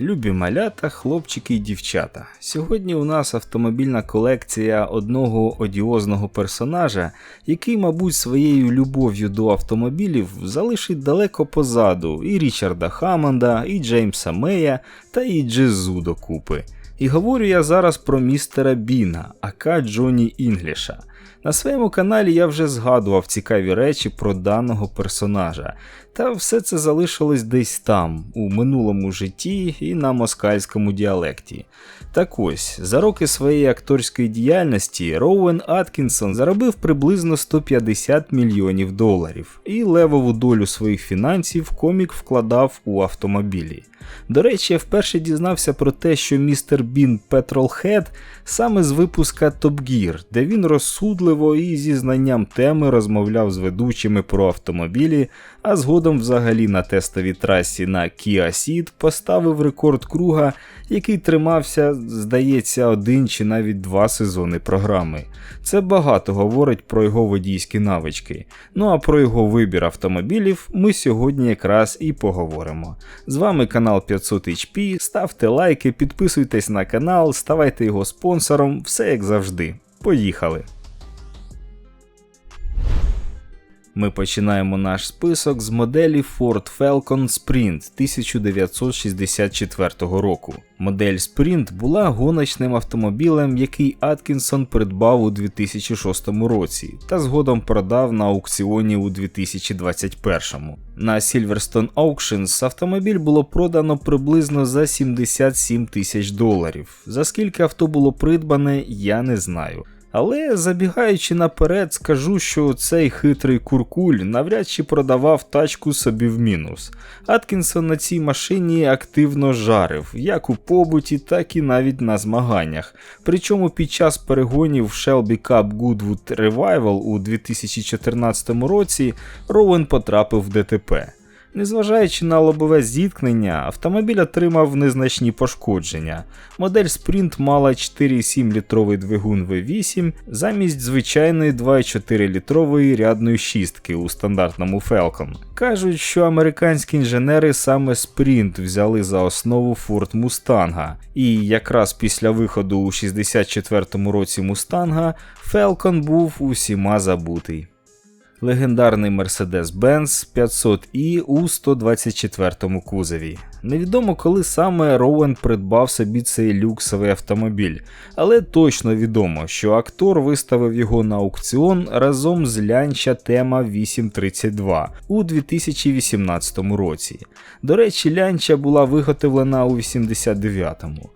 Любі малята, хлопчики і дівчата. Сьогодні у нас автомобільна колекція одного одіозного персонажа, який, мабуть, своєю любов'ю до автомобілів залишить далеко позаду і Річарда Хаммонда, і Джеймса Мея та і Джезу докупи. І говорю я зараз про містера Біна, ака Джоні Інгліша. На своєму каналі я вже згадував цікаві речі про даного персонажа, та все це залишилось десь там, у минулому житті і на москальському діалекті. Так ось, за роки своєї акторської діяльності Роуен Аткінсон заробив приблизно 150 мільйонів доларів, і левову долю своїх фінансів комік вкладав у автомобілі. До речі, я вперше дізнався про те, що містер Бін Петролхед саме з випуска Top Gear, де він розсудливо і зі знанням теми розмовляв з ведучими про автомобілі, а згодом взагалі на тестовій трасі на Kia Ceed поставив рекорд круга, який тримався, здається, один чи навіть два сезони програми. Це багато говорить про його водійські навички. Ну а про його вибір автомобілів ми сьогодні якраз і поговоримо. З вами канал 500 HP, ставте лайки, підписуйтесь на канал, ставайте його спонсором, все як завжди. Поїхали! Ми починаємо наш список з моделі Ford Falcon Sprint 1964 року. Модель Sprint була гоночним автомобілем, який Аткінсон придбав у 2006 році та згодом продав на аукціоні у 2021. На Silverstone Auctions автомобіль було продано приблизно за 77 тисяч доларів. За скільки авто було придбане, я не знаю. Але забігаючи наперед, скажу, що цей хитрий куркуль навряд чи продавав тачку собі в мінус. Аткінсон на цій машині активно жарив, як у побуті, так і навіть на змаганнях. Причому під час перегонів Shelby Cup Goodwood Revival у 2014 році Роуен потрапив в ДТП. Незважаючи на лобове зіткнення, автомобіль отримав незначні пошкодження. Модель Sprint мала 4,7 літровий двигун V8 замість звичайної 2,4 літрової рядної шістки у стандартному Falcon. Кажуть, що американські інженери саме Sprint взяли за основу Ford Mustang, і якраз після виходу у 64-му році Мустанга Falcon був усіма забутий легендарний Mercedes-Benz 500i у 124 кузові. Невідомо, коли саме Роуен придбав собі цей люксовий автомобіль, але точно відомо, що актор виставив його на аукціон разом з лянча тема 832 у 2018 році. До речі, лянча була виготовлена у 89-му.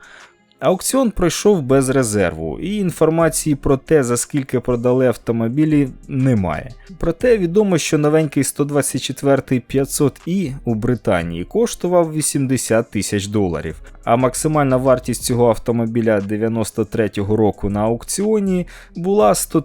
Аукціон пройшов без резерву, і інформації про те, за скільки продали автомобілі, немає. Проте відомо, що новенький 124 500i у Британії коштував 80 тисяч доларів, а максимальна вартість цього автомобіля 93-го року на аукціоні була 100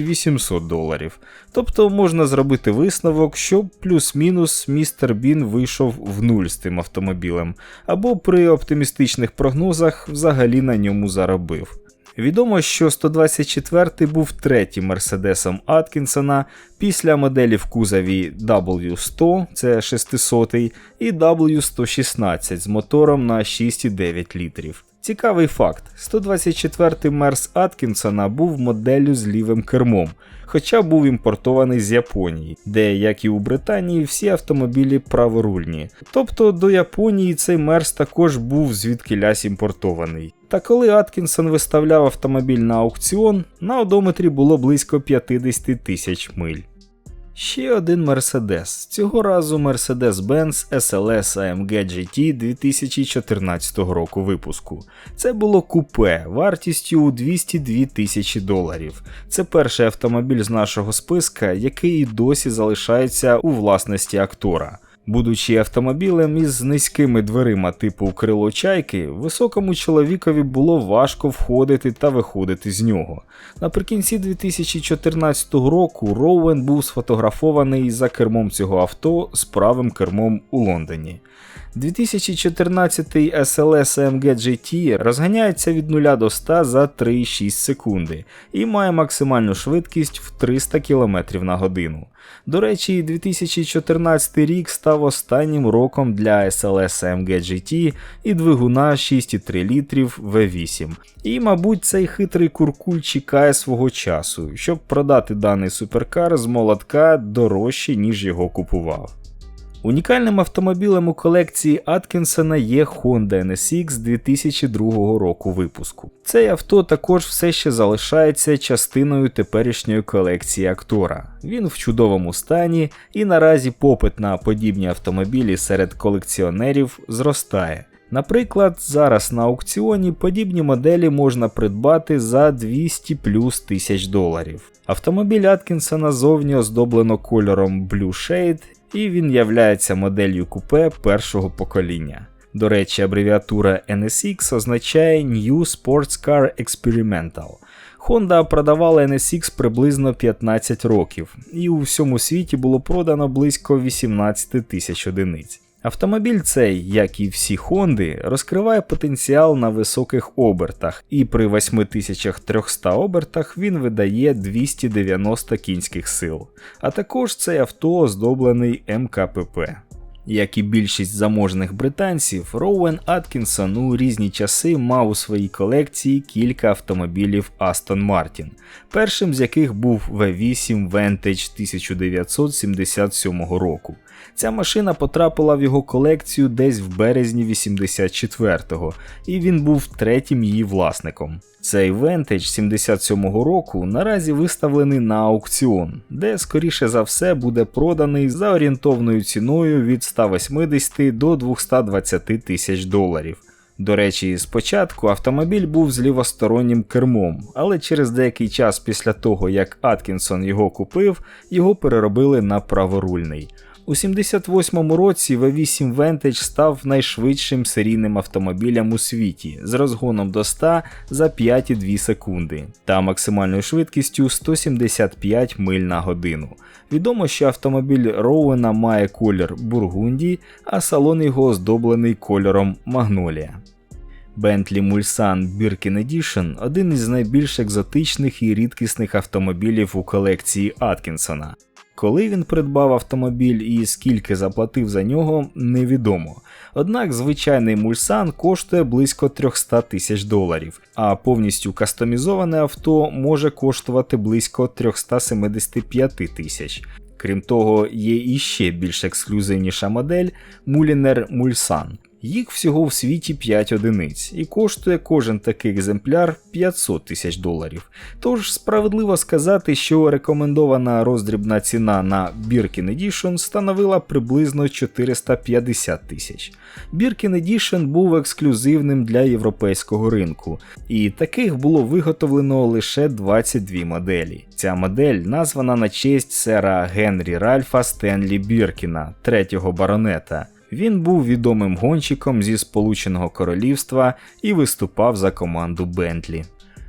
800 доларів. Тобто можна зробити висновок, що плюс-мінус містер Бін вийшов в нуль з тим автомобілем, або при оптимістичних прогнозах взагалі на ньому заробив. Відомо, що 124 був третім Мерседесом Аткінсона після моделі в кузові W100, це 600 і W116 з мотором на 6,9 літрів. Цікавий факт: 124-й Мерс Аткінсона був моделлю з лівим кермом, хоча був імпортований з Японії, де, як і у Британії, всі автомобілі праворульні. Тобто до Японії цей Мерс також був звідки лясь імпортований. Та коли Аткінсон виставляв автомобіль на аукціон, на одометрі було близько 50 тисяч миль. Ще один Mercedes, цього разу Mercedes-Benz SLS AMG GT 2014 року випуску. Це було купе вартістю у 202 тисячі доларів. Це перший автомобіль з нашого списка, який і досі залишається у власності актора. Будучи автомобілем із низькими дверима типу крило чайки, високому чоловікові було важко входити та виходити з нього. Наприкінці 2014 року Роуен був сфотографований за кермом цього авто з правим кермом у Лондоні. 2014 SLS AMG GT розганяється від 0 до 100 за 3,6 секунди і має максимальну швидкість в 300 км на годину. До речі, 2014 рік став останнім роком для SLS AMG GT і двигуна 6,3 літрів V8. І, мабуть, цей хитрий куркуль чекає свого часу, щоб продати даний суперкар з молотка дорожче, ніж його купував. Унікальним автомобілем у колекції Аткінсона є Honda NSX 2002 року випуску. Цей авто також все ще залишається частиною теперішньої колекції актора. Він в чудовому стані і наразі попит на подібні автомобілі серед колекціонерів зростає. Наприклад, зараз на аукціоні подібні моделі можна придбати за 200 плюс тисяч доларів. Автомобіль Аткінсона зовні оздоблено кольором Blue Shade і він являється моделлю купе першого покоління. До речі, абревіатура NSX означає New Sports Car Experimental. Honda продавала NSX приблизно 15 років, і у всьому світі було продано близько 18 тисяч одиниць. Автомобіль цей, як і всі Хонди, розкриває потенціал на високих обертах, і при 8300 обертах він видає 290 кінських сил. А також цей авто оздоблений МКПП. Як і більшість заможних британців, Роуен Аткінсон у різні часи мав у своїй колекції кілька автомобілів Aston Martin, першим з яких був V8 Vantage 1977 року. Ця машина потрапила в його колекцію десь в березні 84-го, і він був третім її власником. Цей Vantage 77-го року наразі виставлений на аукціон, де, скоріше за все, буде проданий за орієнтовною ціною від 180 до 220 тисяч доларів. До речі, спочатку автомобіль був з лівостороннім кермом, але через деякий час після того, як Аткінсон його купив, його переробили на праворульний. У 78-му році V8 Vantage став найшвидшим серійним автомобілем у світі з розгоном до 100 за 5,2 секунди та максимальною швидкістю 175 миль на годину. Відомо, що автомобіль Роуена має колір Бургунді, а салон його оздоблений кольором Магнолія. Bentley Mulsanne Birkin Edition один із найбільш екзотичних і рідкісних автомобілів у колекції Аткінсона. Коли він придбав автомобіль і скільки заплатив за нього, невідомо. Однак звичайний мульсан коштує близько 300 тисяч доларів, а повністю кастомізоване авто може коштувати близько 375 тисяч. Крім того, є іще більш ексклюзивніша модель Мулінер Мульсан. Їх всього в світі 5 одиниць, і коштує кожен такий екземпляр 500 тисяч доларів. Тож справедливо сказати, що рекомендована роздрібна ціна на Birkin Edition становила приблизно 450 тисяч. Birkin Edition був ексклюзивним для європейського ринку, і таких було виготовлено лише 22 моделі. Ця модель названа на честь сера Генрі Ральфа Стенлі Біркіна, третього баронета. Він був відомим гонщиком зі Сполученого Королівства і виступав за команду Бентлі.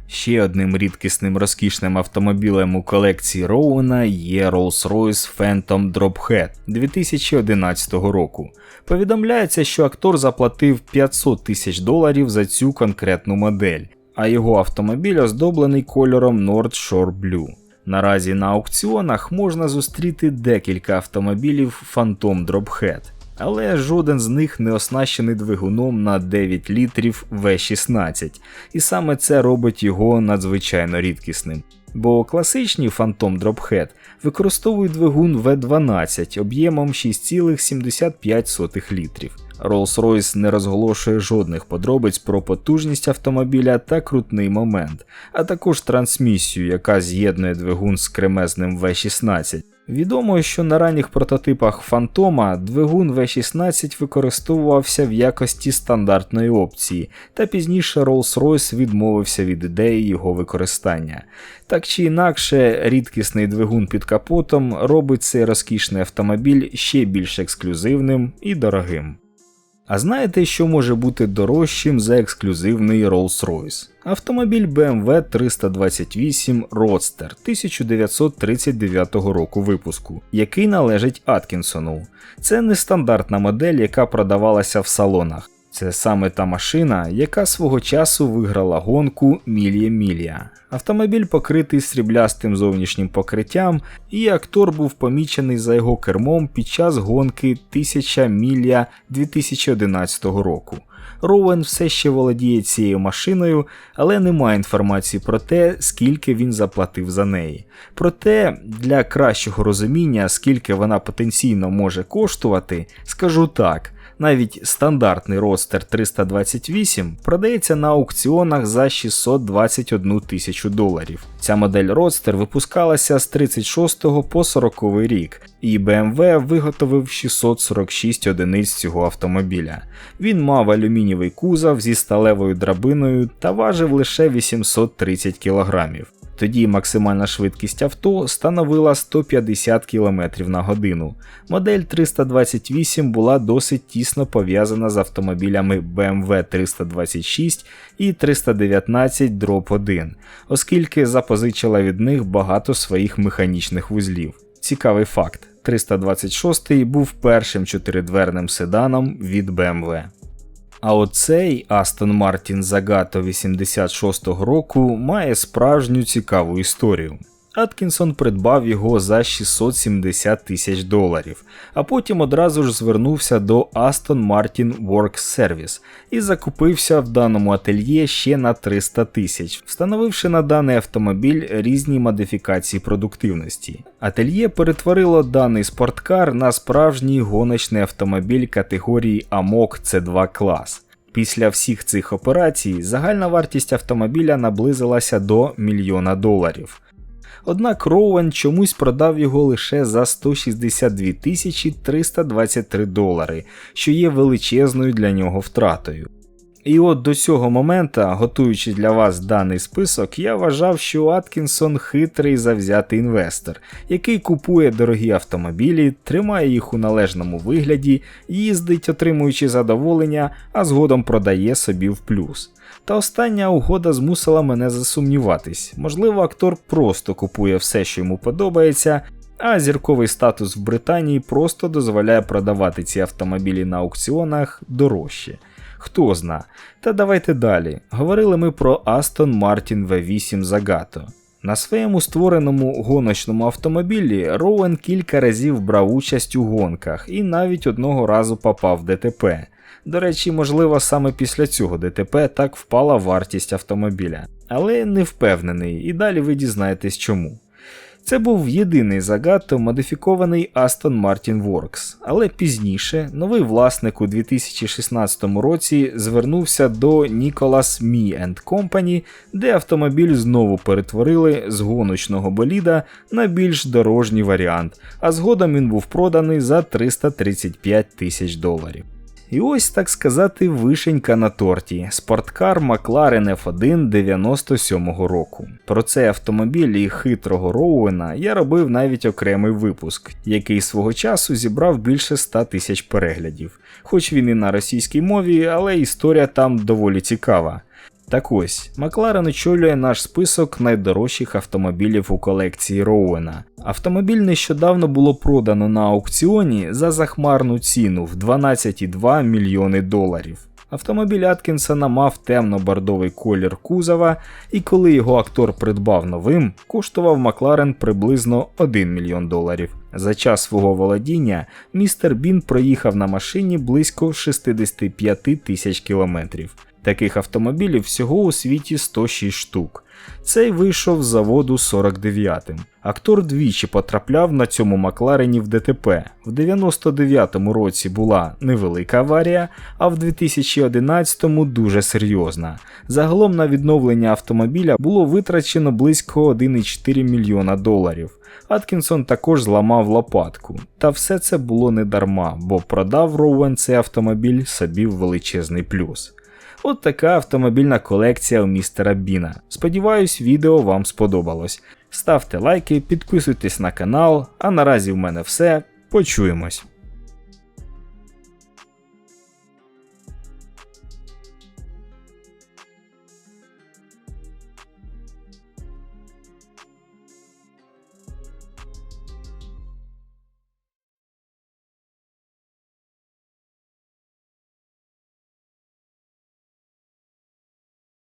Ще одним рідкісним розкішним автомобілем у колекції Роуена є Rolls-Royce Phantom Drophead 2011 року. Повідомляється, що актор заплатив 500 тисяч доларів за цю конкретну модель, а його автомобіль оздоблений кольором North Shore Blue. Наразі на аукціонах можна зустріти декілька автомобілів Phantom Drophead але жоден з них не оснащений двигуном на 9 літрів V16, і саме це робить його надзвичайно рідкісним. Бо класичні Phantom Drophead використовують двигун V12 об'ємом 6,75 літрів. Rolls-Royce не розголошує жодних подробиць про потужність автомобіля та крутний момент, а також трансмісію, яка з'єднує двигун з кремезним V16. Відомо, що на ранніх прототипах Фантома двигун V16 використовувався в якості стандартної опції, та пізніше Rolls-Royce відмовився від ідеї його використання. Так чи інакше, рідкісний двигун під капотом робить цей розкішний автомобіль ще більш ексклюзивним і дорогим. А знаєте, що може бути дорожчим за ексклюзивний Rolls-Royce? Автомобіль BMW 328 Roadster 1939 року випуску, який належить Аткінсону. Це нестандартна модель, яка продавалася в салонах. Це саме та машина, яка свого часу виграла гонку Мілія Мілія. Автомобіль покритий сріблястим зовнішнім покриттям, і актор був помічений за його кермом під час гонки 1000 мілля 2011 року. Роуен все ще володіє цією машиною, але немає інформації про те, скільки він заплатив за неї. Проте, для кращого розуміння, скільки вона потенційно може коштувати, скажу так. Навіть стандартний ростер 328 продається на аукціонах за 621 тисячу доларів. Ця модель Roadster випускалася з 36 по 40 рік, і BMW виготовив 646 одиниць цього автомобіля. Він мав алюмінієвий кузов зі сталевою драбиною та важив лише 830 кілограмів. Тоді максимальна швидкість авто становила 150 км на годину. Модель 328 була досить тісно пов'язана з автомобілями BMW 326 і 319 1, оскільки запозичила від них багато своїх механічних вузлів. Цікавий факт: 326 був першим чотиридверним седаном від BMW. А оцей Астон Мартін Zagato 86-го року має справжню цікаву історію. Аткінсон придбав його за 670 тисяч доларів, а потім одразу ж звернувся до Aston Martin Works Service і закупився в даному ательє ще на 300 тисяч, встановивши на даний автомобіль різні модифікації продуктивності. Ательє перетворило даний спорткар на справжній гоночний автомобіль категорії AMOC C2 клас. Після всіх цих операцій загальна вартість автомобіля наблизилася до мільйона доларів. Однак Роуен чомусь продав його лише за 162 323 долари, що є величезною для нього втратою. І от до цього моменту, готуючи для вас даний список, я вважав, що Аткінсон хитрий завзятий інвестор, який купує дорогі автомобілі, тримає їх у належному вигляді, їздить, отримуючи задоволення, а згодом продає собі в плюс. Та остання угода змусила мене засумніватись. Можливо, актор просто купує все, що йому подобається, а зірковий статус в Британії просто дозволяє продавати ці автомобілі на аукціонах дорожче. Хто зна. Та давайте далі. Говорили ми про Aston Martin V8 Zagato. На своєму створеному гоночному автомобілі Роуен кілька разів брав участь у гонках і навіть одного разу попав в ДТП. До речі, можливо, саме після цього ДТП так впала вартість автомобіля. Але не впевнений, і далі ви дізнаєтесь чому. Це був єдиний загато модифікований Aston Martin Works, але пізніше новий власник у 2016 році звернувся до Nicholas Me Company, де автомобіль знову перетворили з гоночного боліда на більш дорожній варіант, а згодом він був проданий за 335 тисяч доларів. І ось так сказати вишенька на торті спорткар McLaren F1 97-го року. Про цей автомобіль і хитрого Роуена я робив навіть окремий випуск, який свого часу зібрав більше 100 тисяч переглядів. Хоч він і на російській мові, але історія там доволі цікава. Так ось, Макларен очолює наш список найдорожчих автомобілів у колекції Роуена. Автомобіль нещодавно було продано на аукціоні за захмарну ціну в 12,2 мільйони доларів. Автомобіль Аткінсона мав темно-бордовий колір кузова, і коли його актор придбав новим, коштував Макларен приблизно 1 мільйон доларів. За час свого володіння містер Бін проїхав на машині близько 65 тисяч кілометрів. Таких автомобілів всього у світі 106 штук. Цей вийшов з заводу 49-м. Актор двічі потрапляв на цьому Макларені в ДТП. В 99-му році була невелика аварія, а в 2011-му дуже серйозна. Загалом на відновлення автомобіля було витрачено близько 1,4 мільйона доларів. Аткінсон також зламав лопатку. Та все це було не дарма, бо продав Роуен цей автомобіль собі в величезний плюс. От така автомобільна колекція у містера Біна. Сподіваюсь, відео вам сподобалось. Ставте лайки, підписуйтесь на канал, а наразі в мене все. Почуємось.